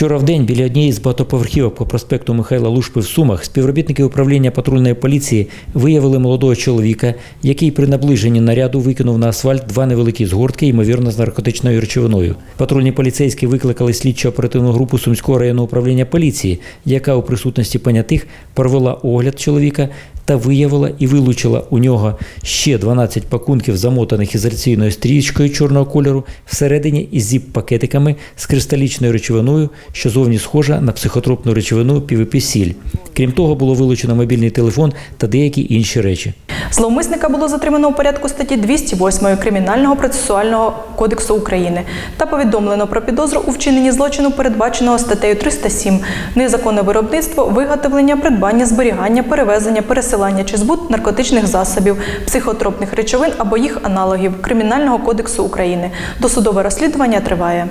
Вчора в день біля однієї з багатоповерхівок по проспекту Михайла Лушпи в Сумах співробітники управління патрульної поліції виявили молодого чоловіка, який при наближенні наряду викинув на асфальт два невеликі згортки, ймовірно, з наркотичною речовиною. Патрульні поліцейські викликали слідчо оперативну групу Сумського районного управління поліції, яка у присутності понятих провела огляд чоловіка та виявила і вилучила у нього ще 12 пакунків, замотаних ізоляційною стрічкою чорного кольору, всередині із зіп-пакетиками з кристалічною речовиною, що зовні схожа на психотропну речовину півепісіль. Крім того, було вилучено мобільний телефон та деякі інші речі. Зловмисника було затримано у порядку статті 208 Кримінального процесуального кодексу України та повідомлено про підозру у вчиненні злочину, передбаченого статтею 307 незаконне виробництво, виготовлення, придбання, зберігання, перевезення, пересилання чи збут наркотичних засобів, психотропних речовин або їх аналогів Кримінального кодексу України. Досудове розслідування триває.